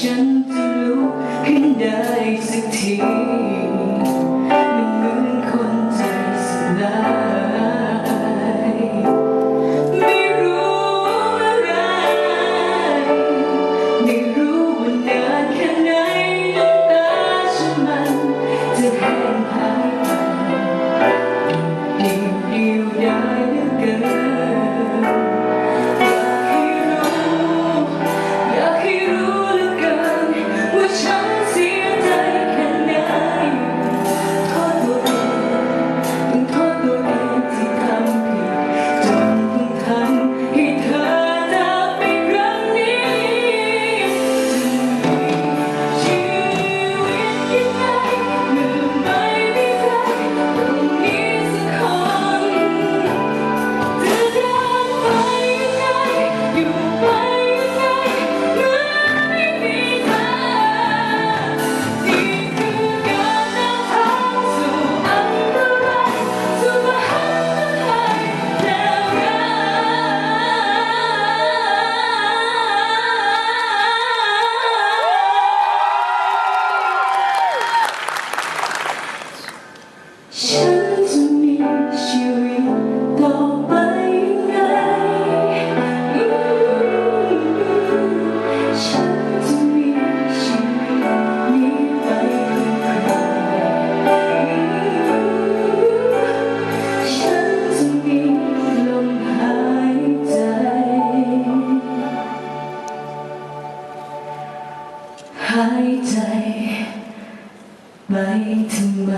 ฉันจะลุกขึ้นได้สักที หายใจไปทำไม